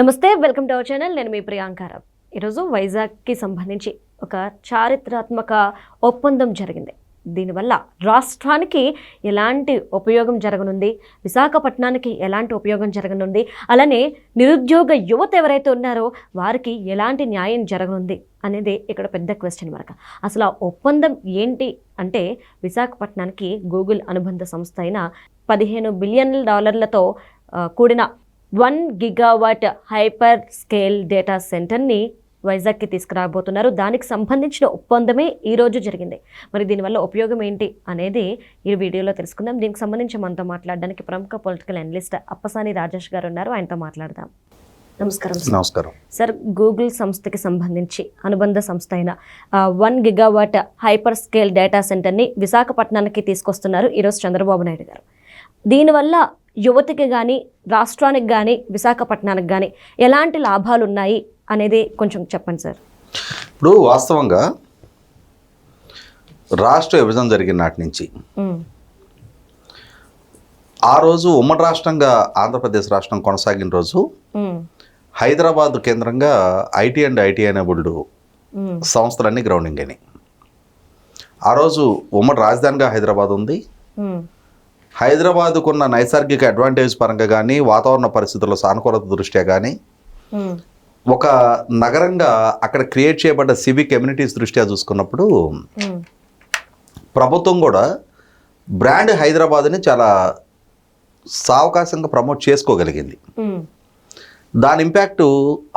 నమస్తే welcome to our channel. నేను మీ ప్రియాంకారావు ఈరోజు వైజాగ్కి సంబంధించి ఒక చారిత్రాత్మక ఒప్పందం జరిగింది. దీనివల్ల రాష్ట్రానికి ఎలాంటి ఉపయోగం జరగనుంది? విశాఖపట్నానికి ఎలాంటి ఉపయోగం జరగనుంది? అలానే నిరుద్యోగ యువత ఎవరైతే ఉన్నారో వారికి ఎలాంటి న్యాయం జరగనుంది అనేది ఇక్కడ పెద్ద క్వశ్చన్ మార్క్ అసలు ఆ ఒప్పందం ఏంటి అంటే విశాఖపట్నానికి గూగుల్ అనుబంధ సంస్థ అయిన పదిహేను బిలియన్ల డాలర్లతో కూడిన one gigawatt hyper scale data సెంటర్ని వైజాగ్కి తీసుకురాబోతున్నారు. దానికి సంబంధించిన ఒప్పందమే ఈ రోజు జరిగింది. మరి దీనివల్ల ఉపయోగం ఏంటి అనేది ఈ వీడియోలో తెలుసుకుందాం. దీనికి సంబంధించి మనతో మాట్లాడడానికి ప్రముఖ పొలిటికల్ అనలిస్ట్ అప్పసాని రాజేష్ గారు ఉన్నారు. ఆయనతో మాట్లాడదాం. నమస్కారం సార్. నమస్కారం. సార్ గూగుల్ సంస్థకి సంబంధించి అనుబంధ సంస్థ అయిన one gigawatt hyper scale data సెంటర్ని విశాఖపట్నానికి తీసుకొస్తున్నారు ఈరోజు చంద్రబాబు నాయుడు గారు. దీనివల్ల యువతికి కానీ రాష్ట్రానికి కానీ విశాఖపట్నానికి కానీ ఎలాంటి లాభాలు ఉన్నాయి అనేది కొంచెం చెప్పండి సార్. ఇప్పుడు వాస్తవంగా రాష్ట్ర విభజన జరిగిన నాటి నుంచి ఆ రోజు ఉమ్మడి రాష్ట్రంగా ఆంధ్రప్రదేశ్ రాష్ట్రం కొనసాగిన రోజు హైదరాబాద్ కేంద్రంగా IT and IT enabled um, సంస్థలన్నీ గ్రౌండింగ్ అయినాయి. ఆ రోజు ఉమ్మడి రాజధానిగా హైదరాబాద్ ఉంది. హైదరాబాద్కున్న నైసర్గిక అడ్వాంటేజ్ పరంగా కానీ వాతావరణ పరిస్థితుల సానుకూలత దృష్ట్యా కానీ ఒక నగరంగా అక్కడ క్రియేట్ చేయబడ్డ సివిక్ కమ్యూనిటీస్ దృష్ట్యా చూసుకున్నప్పుడు ప్రభుత్వం కూడా బ్రాండ్ హైదరాబాద్ని చాలా సావకాశంగా ప్రమోట్ చేసుకోగలిగింది. దాని ఇంపాక్టు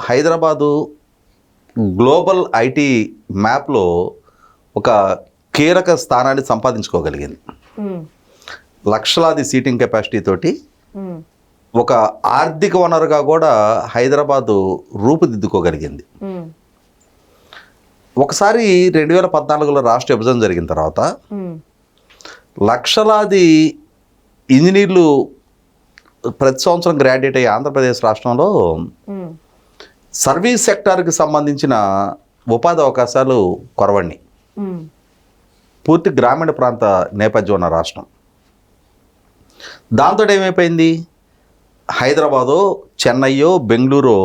హైదరాబాదు గ్లోబల్ ఐటీ మ్యాప్లో ఒక కీలక స్థానాన్ని సంపాదించుకోగలిగింది. లక్షలాది సీటింగ్ కెపాసిటీ తోటి ఒక ఆర్థిక వనరుగా కూడా హైదరాబాదు రూపుదిద్దుకోగలిగింది. ఒకసారి రెండు వేల పద్నాలుగులో రాష్ట్ర విభజన జరిగిన తర్వాత లక్షలాది ఇంజనీర్లు ప్రతి సంవత్సరం గ్రాడ్యుయేట్ అయ్యే ఆంధ్రప్రదేశ్ రాష్ట్రంలో సర్వీస్ సెక్టార్కి సంబంధించిన ఉపాధి అవకాశాలు కొరవండి. పూర్తి గ్రామీణ ప్రాంత నేపథ్యం ఉన్న రాష్ట్రం. దాంతో ఏమైపోయింది? హైదరాబాదో చెన్నయ్యో బెంగళూరు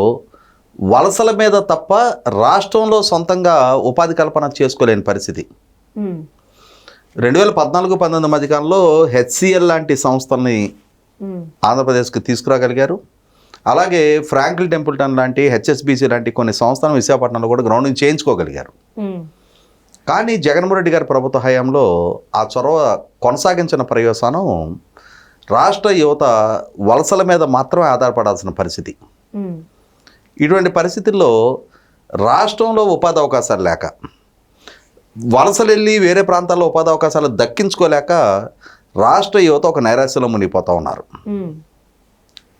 వలసల మీద తప్ప రాష్ట్రంలో సొంతంగా ఉపాధి కల్పన చేసుకోలేని పరిస్థితి. రెండు వేల పద్నాలుగు పంతొమ్మిది మధ్యకాలంలో హెచ్సిఎల్ లాంటి సంస్థల్ని ఆంధ్రప్రదేశ్కి తీసుకురాగలిగారు. అలాగే ఫ్రాంక్లిన్ టెంపుల్టన్ లాంటి హెచ్ఎస్బిసి లాంటి కొన్ని సంస్థలను విశాఖపట్నంలో కూడా గ్రౌండింగ్ చేయించుకోగలిగారు. కానీ జగన్మోహన్ రెడ్డి గారి ప్రభుత్వ హయాంలో ఆ చొరవ కొనసాగించిన పర్యవసానం రాష్ట్ర యువత వలసల మీద మాత్రమే ఆధారపడాల్సిన పరిస్థితి. ఇటువంటి పరిస్థితుల్లో రాష్ట్రంలో ఉపాధి అవకాశాలు లేక వలసలు వెళ్ళి వేరే ప్రాంతాల్లో ఉపాధి అవకాశాలు దక్కించుకోలేక రాష్ట్ర యువత ఒక నైరాశ్యంలో మునిగిపోతూ ఉన్నారు.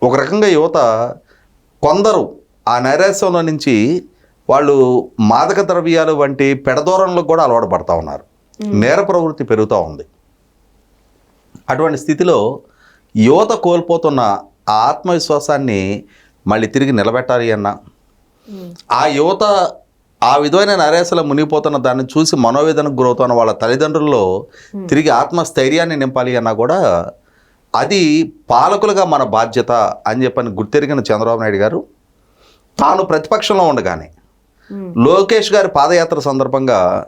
ఒక రకంగా యువత కొందరు ఆ నైరాశ్యంలో నుంచి వాళ్ళు మాదక ద్రవ్యాలు వంటి పెడదూరంలో కూడా అలవాటు పడతా ఉన్నారు. నేర ప్రవృత్తి పెరుగుతూ ఉంది. అటువంటి స్థితిలో యువత కోల్పోతున్న ఆ ఆత్మవిశ్వాసాన్ని మళ్ళీ తిరిగి నిలబెట్టాలి అన్న. ఆ యువత ఆ విధమైన నరేసలు మునిగిపోతున్న దాన్ని చూసి మనోవేదనకు గురవుతున్న వాళ్ళ తల్లిదండ్రుల్లో తిరిగి ఆత్మస్థైర్యాన్ని నింపాలి అన్నా కూడా అది పాలకులుగా మన బాధ్యత అని చెప్పని గుర్తెరిగిన చంద్రబాబు నాయుడు గారు తాను ప్రతిపక్షంలో ఉండగానే లోకేష్ గారి పాదయాత్ర సందర్భంగా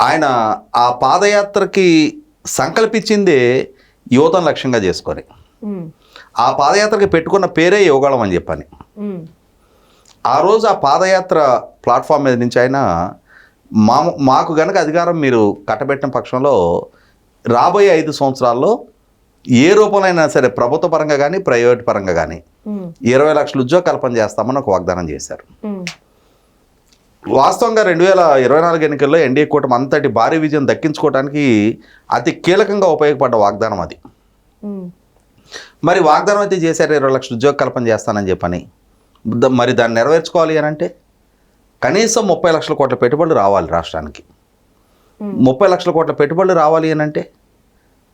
ఆయన ఆ పాదయాత్రకి సంకల్పించిందే యువతను లక్ష్యంగా చేసుకొని. ఆ పాదయాత్రకి పెట్టుకున్న పేరే యోగాళం అని చెప్పని. ఆ రోజు ఆ పాదయాత్ర ప్లాట్ఫామ్ మీద నుంచి ఆయన మా మాకు గనక అధికారం మీరు కట్టబెట్టిన పక్షంలో రాబోయే ఐదు సంవత్సరాల్లో ఏ రూపంలో అయినా సరే ప్రభుత్వ పరంగా కానీ ప్రైవేట్ పరంగా కానీ ఇరవై లక్షల ఉద్యోగ కల్పన చేస్తామని ఒక వాగ్దానం చేశారు. వాస్తవంగా రెండు వేల ఇరవై నాలుగు ఎన్నికల్లో ఎన్డీఏ కూటమి అంతటి భారీ విజయం దక్కించుకోవడానికి అతి కీలకంగా ఉపయోగపడ్డ వాగ్దానం అది. మరి వాగ్దానం అయితే చేశారు ఇరవై లక్షల ఉద్యోగ కల్పన చేస్తానని చెప్పని. మరి దాన్ని నెరవేర్చుకోవాలి అని అంటే కనీసం ముప్పై లక్షల కోట్ల పెట్టుబడులు రావాలి రాష్ట్రానికి. ముప్పై లక్షల కోట్ల పెట్టుబడులు రావాలి అని అంటే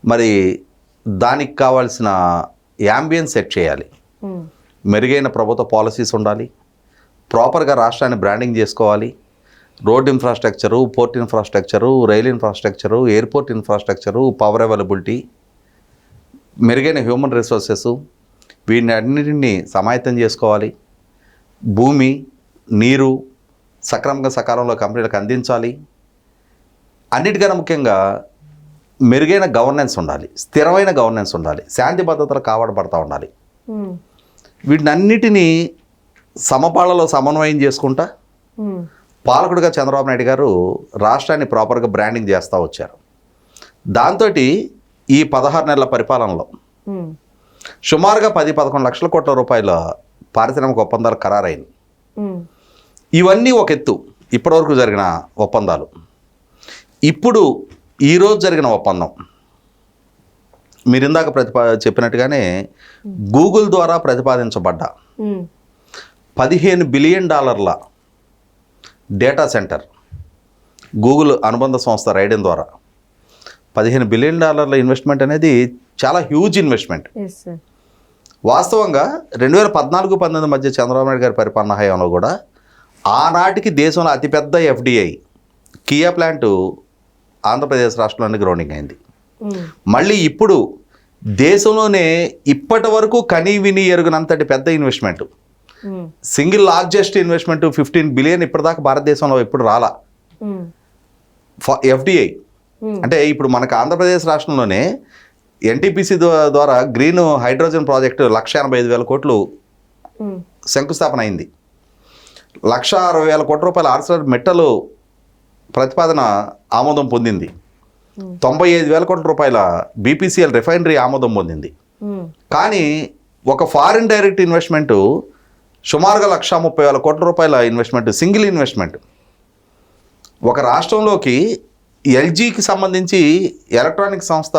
మరి దానికి కావాల్సిన యాంబియన్స్ సెట్ చేయాలి. మెరుగైన ప్రభుత్వ పాలసీస్ ఉండాలి. ప్రాపర్గా రాష్ట్రాన్ని బ్రాండింగ్ చేసుకోవాలి. Road infrastructure port infrastructure rail infrastructure airport infrastructure power availability మెరుగైన హ్యూమన్ రిసోర్సెస్ వీటిని అన్నిటిని సమాయత్తం చేసుకోవాలి. భూమి నీరు సక్రమంగా సకాలంలో కంపెనీలకు అందించాలి. అన్నిటికన్నా ముఖ్యంగా మెరుగైన గవర్నెన్స్ ఉండాలి. స్థిరమైన గవర్నెన్స్ ఉండాలి. శాంతి భద్రతలు కాపాడబడతా ఉండాలి. వీటిని అన్నిటినీ సమపాళలో సమన్వయం చేసుకుంటా పాలకుడిగా చంద్రబాబు నాయుడు గారు రాష్ట్రాన్ని ప్రాపర్గా బ్రాండింగ్ చేస్తూ వచ్చారు. దాంతో ఈ పదహారు నెలల పరిపాలనలో. సుమారుగా పది పదకొండు లక్షల కోట్ల రూపాయల పారిశ్రామిక ఒప్పందాలు ఉమ్, ఇవన్నీ ఒక ఎత్తు. ఇప్పటివరకు జరిగిన ఒప్పందాలు. ఇప్పుడు ఈరోజు జరిగిన ఒప్పందం. మీరు ఇందాక ప్రతిపా చెప్పినట్టుగానే గూగుల్ ద్వారా ప్రతిపాదించబడ్డ పదిహేను బిలియన్ డాలర్ల డేటా సెంటర్ గూగుల్ అనుబంధ సంస్థ రైడెన్ ద్వారా పదిహేను బిలియన్ డాలర్ల ఇన్వెస్ట్మెంట్ అనేది చాలా హ్యూజ్ ఇన్వెస్ట్మెంట్. వాస్తవంగా రెండు వేల పద్నాలుగు పంతొమ్మిది మధ్య చంద్రబాబు నాయుడు గారి పరిపాలన హయాంలో కూడా ఆనాటికి దేశంలో అతిపెద్ద ఎఫ్డిఐ కియా ప్లాంట్ ఆంధ్రప్రదేశ్ రాష్ట్రంలోని గ్రౌండింగ్ అయింది. ఉమ్, మళ్ళీ ఇప్పుడు దేశంలోనే ఇప్పటి వరకు కనీ విని ఎరుగునంతటి పెద్ద investment. Um, single largest investment fifteen billion ఇప్పటిదాకా భారతదేశంలో ఎప్పుడు రాలా. ఉమ్, ఎఫ్డిఐ అంటే ఇప్పుడు మనకు ఆంధ్రప్రదేశ్ రాష్ట్రంలోనే ఎన్టీపీసీ ద్వారా గ్రీన్ హైడ్రోజన్ ప్రాజెక్టు లక్ష ఎనభై ఐదు వేల కోట్లు ఉమ్, శంకుస్థాపన అయింది. లక్ష అరవై వేల కోట్ల రూపాయల ఆర్సర్ మెట్టలు ప్రతిపాదన ఆమోదం పొందింది. ఉమ్, తొంభై ఐదు వేల కోట్ల రూపాయల బీపీసీఎల్ రిఫైనరీ ఆమోదం పొందింది. కానీ ఒక ఫారిన్ డైరెక్ట్ ఇన్వెస్ట్మెంట్ సుమారుగా లక్ష ముప్పై వేల కోట్ల రూపాయల ఇన్వెస్ట్మెంట్ సింగిల్ ఇన్వెస్ట్మెంట్. ఒక రాష్ట్రంలోకి ఎల్జీకి సంబంధించి ఎలక్ట్రానిక్ సంస్థ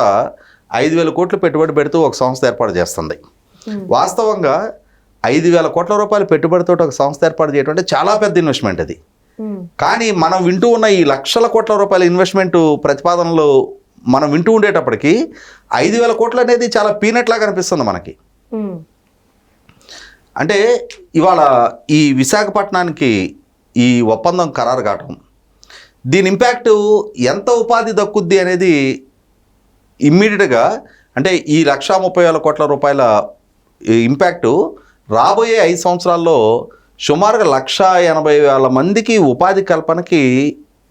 ఐదు వేల కోట్లు పెట్టుబడి పెడుతూ ఒక సంస్థ ఏర్పాటు చేస్తుంది. Hmm. వాస్తవంగా ఐదు వేల కోట్ల రూపాయలు పెట్టుబడితో ఒక సంస్థ ఏర్పాటు చేయడం అంటే చాలా పెద్ద ఇన్వెస్ట్మెంట్ అది. ఉమ్, కానీ మనం వింటూ ఉన్న ఈ లక్షల కోట్ల రూపాయల ఇన్వెస్ట్మెంట్ ప్రతిపాదనలు మనం వింటూ ఉండేటప్పటికి ఐదు వేల కోట్లు అనేది చాలా పీనట్ లాగా అనిపిస్తుంది మనకి. ఉమ్, అంటే ఇవాళ ఈ విశాఖపట్నానికి ఈ ఒప్పందం ఖరారు కావటం దీని ఇంపాక్ట్ ఎంత ఉపాధి దక్కుద్ది అనేది ఇమ్మీడియట్గా అంటే ఈ లక్షా ముప్పై వేల కోట్ల రూపాయల ఇంపాక్టు రాబోయే ఐదు సంవత్సరాల్లో సుమారుగా లక్ష ఎనభై వేల మందికి ఉపాధి కల్పనకి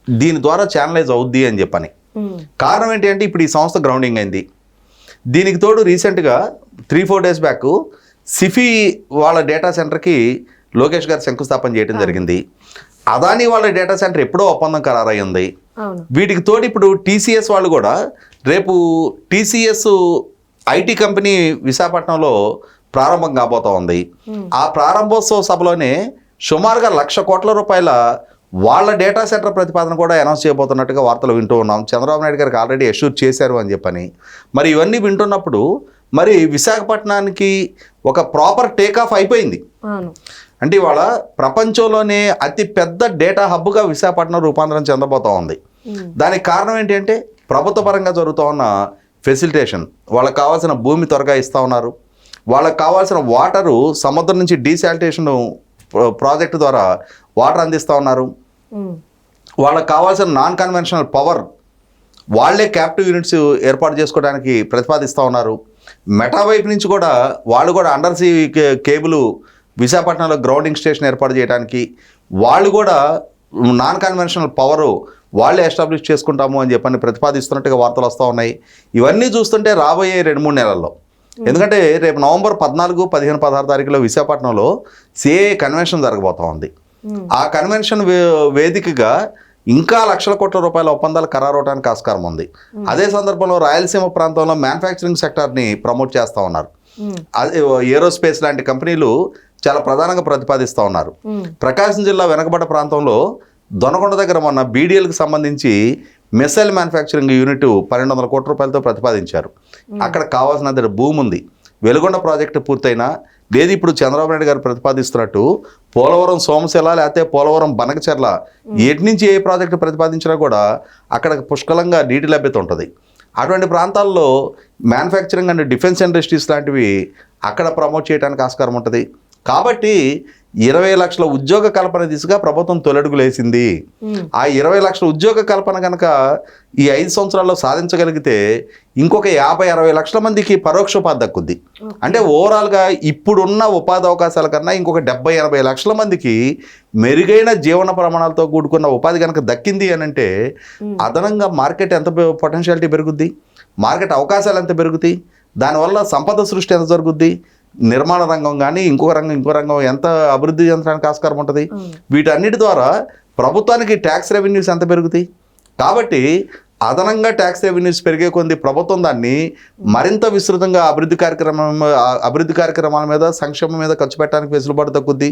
దీని ద్వారా ఛానలైజ్ అవుద్ది అని చెప్పని. కారణం ఏంటి అంటే ఇప్పుడు ఈ సంస్థ గ్రౌండింగ్ అయింది. దీనికి తోడు రీసెంట్గా three four days back Sify వాళ్ళ డేటా సెంటర్కి లోకేష్ గారు శంకుస్థాపన చేయడం జరిగింది. అదాని వాళ్ళ డేటా సెంటర్ ఎప్పుడో ఒప్పందం ఖరారయ్యింది. వీటికి తోడు ఇప్పుడు టీసీఎస్ వాళ్ళు కూడా రేపు టీసీఎస్ ఐటీ కంపెనీ విశాఖపట్నంలో ప్రారంభం కాబోతా ఉంది. ఆ ప్రారంభోత్సవ సభలోనే సుమారుగా లక్ష కోట్ల రూపాయల వాళ్ళ డేటా సెంటర్ ప్రతిపాదన కూడా అనౌన్స్ చేయబోతున్నట్టుగా వార్తలు వింటూ ఉన్నాం. చంద్రబాబు నాయుడు గారికి ఆల్రెడీ అష్యూర్ చేశారు అని చెప్పని. మరి ఇవన్నీ వింటున్నప్పుడు మరి విశాఖపట్నానికి ఒక ప్రాపర్ టేక్ ఆఫ్ అయిపోయింది. అంటే ఇవాళ ప్రపంచంలోనే అతి పెద్ద డేటా హబ్గా విశాఖపట్నం రూపాంతరం చెందబోతా ఉంది. దానికి కారణం ఏంటి అంటే ప్రభుత్వ పరంగా జరుగుతూ ఉన్న ఫెసిలిటేషన్ వాళ్ళకి కావాల్సిన భూమి త్వరగా ఇస్తూ ఉన్నారు. వాళ్ళకి కావాల్సిన వాటరు సముద్రం నుంచి డీశాలిటేషన్ ప్రాజెక్టు ద్వారా వాటర్ అందిస్తూ ఉన్నారు. వాళ్ళకి కావాల్సిన నాన్ కన్వెన్షనల్ పవర్ వాళ్ళే క్యాప్టివ్ యూనిట్స్ ఏర్పాటు చేసుకోవడానికి ప్రతిపాదిస్తూ ఉన్నారు. మెటా వైపు నుంచి కూడా వాళ్ళు కూడా అండర్ సీ కేబుల్ విశాఖపట్నంలో గ్రౌండింగ్ స్టేషన్ ఏర్పాటు చేయడానికి వాళ్ళు కూడా నాన్ కన్వెన్షనల్ పవర్ వాళ్ళే ఎస్టాబ్లిష్ చేసుకుంటాము అని చెప్పని ప్రతిపాదిస్తున్నట్టుగా వార్తలు వస్తూ ఉన్నాయి. ఇవన్నీ చూస్తుంటే రాబోయే రెండు మూడు నెలల్లో. ఎందుకంటే రేపు నవంబర్ పద్నాలుగు పదిహేను పదహారు తారీఖులో విశాఖపట్నంలో సిఏ కన్వెన్షన్ జరగబోతా ఉంది. ఆ కన్వెన్షన్ వేదికగా ఇంకా లక్షల కోట్ల రూపాయల ఒప్పందాలు ఖరారవడానికి ఆస్కారం ఉంది. అదే సందర్భంలో రాయలసీమ ప్రాంతంలో మ్యానుఫ్యాక్చరింగ్ సెక్టార్ని ప్రమోట్ చేస్తూ ఉన్నారు. అదే ఏరోస్పేస్ లాంటి కంపెనీలు చాలా ప్రధానంగా ప్రతిపాదిస్తూ ఉన్నారు. ప్రకాశం జిల్లా వెనకబడ్డ ప్రాంతంలో దొనకొండ దగ్గర మొన్న బీడీఎల్కి సంబంధించి మిసైల్ మ్యానుఫ్యాక్చరింగ్ యూనిట్ పన్నెండు వందల కోట్ల రూపాయలతో ప్రతిపాదించారు. అక్కడ కావాల్సినంత భూమి ఉంది. వెలుగొండ ప్రాజెక్టు పూర్తయినా లేదు ఇప్పుడు చంద్రబాబు నాయుడు గారు ప్రతిపాదిస్తున్నట్టు పోలవరం సోమశిల లేకపోతే పోలవరం బనకచెర్ల ఎటు నుంచి ఏ ప్రాజెక్టు ప్రతిపాదించినా కూడా అక్కడ పుష్కలంగా నీటి లభ్యత ఉంటుంది. అటువంటి ప్రాంతాల్లో మ్యానుఫ్యాక్చరింగ్ అండ్ డిఫెన్స్ ఇండస్ట్రీస్ లాంటివి అక్కడ ప్రమోట్ చేయడానికి ఆస్కారం ఉంటుంది. కాబట్టి ఇరవై లక్షల ఉద్యోగ కల్పన దిశగా ప్రభుత్వం తొలడుగులు వేసింది ఉమ్, ఆ ఇరవై లక్షల ఉద్యోగ కల్పన కనుక ఈ ఐదు సంవత్సరాల్లో సాధించగలిగితే ఇంకొక యాభై అరవై లక్షల మందికి పరోక్ష ఉపాధి దక్కుద్ది. అంటే ఓవరాల్గా ఇప్పుడున్న ఉపాధి అవకాశాల కన్నా ఇంకొక డెబ్బై ఎనభై లక్షల మందికి మెరుగైన జీవన ప్రమాణాలతో కూడుకున్న ఉపాధి కనుక దక్కింది అని అంటే అదనంగా మార్కెట్ ఎంత పొటెన్షియాలిటీ పెరుగుద్ది? మార్కెట్ అవకాశాలు ఎంత పెరుగుతాయి దానివల్ల సంపద సృష్టి ఎంత జరుగుద్ది? నిర్మాణ రంగం కానీ ఇంకొక రంగం ఇంకో రంగం ఎంత అభివృద్ధి చెందడానికి ఆస్కారం ఉంటుంది? వీటన్నిటి ద్వారా ప్రభుత్వానికి ట్యాక్స్ రెవెన్యూస్ ఎంత పెరుగుతాయి? కాబట్టి అదనంగా ట్యాక్స్ రెవెన్యూస్ పెరిగే కొంది ప్రభుత్వం దాన్ని మరింత విస్తృతంగా అభివృద్ధి కార్యక్రమం అభివృద్ధి కార్యక్రమాల మీద సంక్షేమం మీద ఖర్చు పెట్టడానికి వెసులుబాటు తగ్గుద్ది.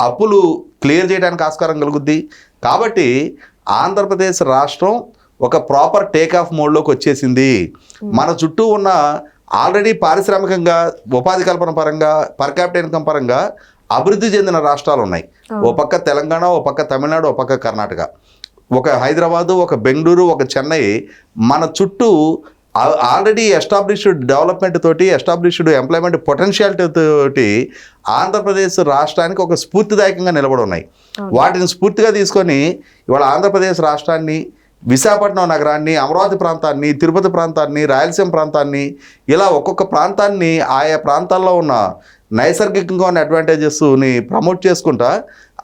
అప్పులు క్లియర్ చేయడానికి ఆస్కారం కలుగుద్ది. కాబట్టి ఆంధ్రప్రదేశ్ రాష్ట్రం ఒక ప్రాపర్ టేక్ ఆఫ్ మోడ్లోకి వచ్చేసింది. మన చుట్టూ ఉన్న ఆల్రెడీ పారిశ్రామికంగా ఉపాధి కల్పన పరంగా పర్ క్యాపిటల్ ఇన్కమ్ పరంగా అభివృద్ధి చెందిన రాష్ట్రాలు ఉన్నాయి. ఓ పక్క తెలంగాణ ఓ పక్క తమిళనాడు ఓ పక్క కర్ణాటక. ఒక హైదరాబాదు ఒక బెంగళూరు ఒక చెన్నై మన చుట్టూ ఆల్రెడీ ఎస్టాబ్లిష్డ్ డెవలప్మెంట్ తోటి ఎస్టాబ్లిష్డ్ ఎంప్లాయ్మెంట్ పొటెన్షియాలిటీ తోటి ఆంధ్రప్రదేశ్ రాష్ట్రానికి ఒక స్ఫూర్తిదాయకంగా నిలబడి ఉన్నాయి. వాటిని స్ఫూర్తిగా తీసుకొని ఇవాళ ఆంధ్రప్రదేశ్ రాష్ట్రాన్ని విశాఖపట్నం నగరాన్ని అమరావతి ప్రాంతాన్ని తిరుపతి ప్రాంతాన్ని రాయలసీమ ప్రాంతాన్ని ఇలా ఒక్కొక్క ప్రాంతాన్ని ఆయా ప్రాంతాల్లో ఉన్న నైసర్గికంగా ఉన్న అడ్వాంటేజెస్ని ప్రమోట్ చేసుకుంటా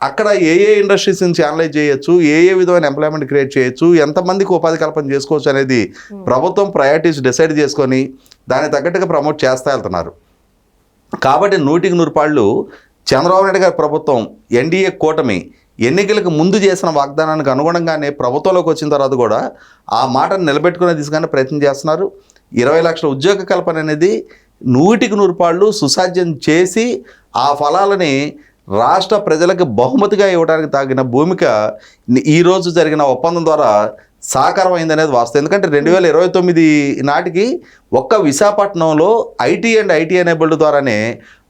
అక్కడ ఏ ఏ ఇండస్ట్రీస్ నుంచి అనలైజ్ చేయొచ్చు ఏ ఏ విధమైన ఎంప్లాయ్మెంట్ క్రియేట్ చేయొచ్చు ఎంతమందికి ఉపాధి కల్పన చేసుకోవచ్చు అనేది ప్రభుత్వం ప్రయారిటీస్ డిసైడ్ చేసుకొని దానికి తగ్గట్టుగా ప్రమోట్ చేస్తా వెళ్తున్నారు. కాబట్టి నూటికి నూరు పాళ్ళు చంద్రబాబు నాయుడు గారి ప్రభుత్వం ఎన్డీఏ కూటమి ఎన్నికలకు ముందు చేసిన వాగ్దానానికి అనుగుణంగానే ప్రభుత్వంలోకి వచ్చిన తర్వాత కూడా ఆ మాటను నిలబెట్టుకునే దిశగానే ప్రయత్నం చేస్తున్నారు. ఇరవై లక్షల ఉద్యోగ కల్పన అనేది నూటికి నూరు పాళ్ళు సుసాధ్యం చేసి ఆ ఫలాలని రాష్ట్ర ప్రజలకు బహుమతిగా ఇవ్వడానికి తాగిన భూమిక ఈరోజు జరిగిన ఒప్పందం ద్వారా సాకారం అయిందనేది వాస్తవం. ఎందుకంటే రెండు వేల ఇరవై తొమ్మిది నాటికి ఒక్క విశాఖపట్నంలో ఐటీ అండ్ ఐటీ ఎనేబుల్డ్ ద్వారానే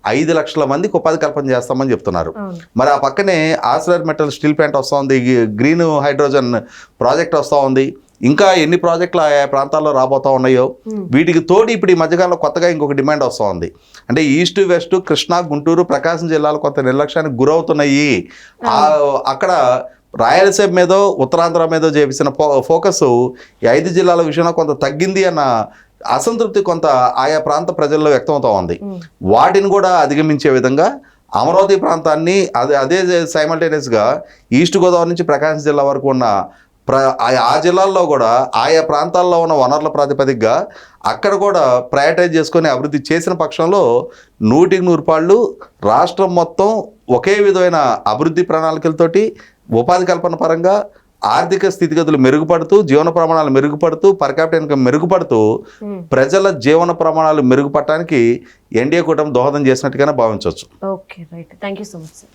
ఐదు లక్షల మందికి ఉపాధి కల్పన చేస్తామని చెప్తున్నారు. మరి ఆ పక్కనే ఆసిలర్ మెటల్ స్టీల్ ప్లాంట్ వస్తూ ఉంది గ్రీన్ హైడ్రోజన్ ప్రాజెక్ట్ వస్తూ ఉంది ఇంకా ఎన్ని ప్రాజెక్టులు ఆయా ప్రాంతాల్లో రాబోతా ఉన్నాయో వీటికి తోడు ఇప్పుడు ఈ మధ్యకాలంలో కొత్తగా ఇంకొక డిమాండ్ వస్తూ ఉంది అంటే ఈస్ట్ వెస్ట్ కృష్ణా గుంటూరు ప్రకాశం జిల్లాలు కొంత నిర్లక్ష్యానికి గురవుతున్నాయి. ఆ- అక్కడ రాయలసీమ మీదో ఉత్తరాంధ్ర మీదో ఫో ఫోకస్ ఈ ఐదు జిల్లాల విషయంలో కొంత తగ్గింది అన్న అసంతృప్తి కొంత ఆయా ప్రాంత ప్రజల్లో వ్యక్తమవుతూ ఉంది. వాటిని కూడా అధిగమించే విధంగా అమరావతి ప్రాంతాన్ని అదే అదే సైమల్టేనియస్గా ఈస్ట్ గోదావరి నుంచి ప్రకాశం జిల్లా వరకు ఉన్న ప్ర ఆ- జిల్లాల్లో కూడా ఆయా ప్రాంతాల్లో ఉన్న వనరుల ప్రాతిపదికగా అక్కడ కూడా ప్రయారిటైజ్ చేసుకొని అభివృద్ధి చేసిన పక్షంలో నూటికి నూరు పాళ్ళు రాష్ట్రం మొత్తం ఒకే విధమైన అభివృద్ధి ప్రణాళికలతోటి ఉపాధి కల్పన పరంగా ఆర్థిక స్థితిగతులు మెరుగుపడుతూ జీవన ప్రమాణాలు మెరుగుపడుతూ పర్ క్యాపిటల్ ఇన్కమ్ మెరుగుపడుతూ ఉమ్. ప్రజల జీవన ప్రమాణాలు మెరుగుపడటానికి ఎన్డీఏ కూటమి దోహదం చేసినట్టుగానే భావించవచ్చు. Okay right thank you so much sir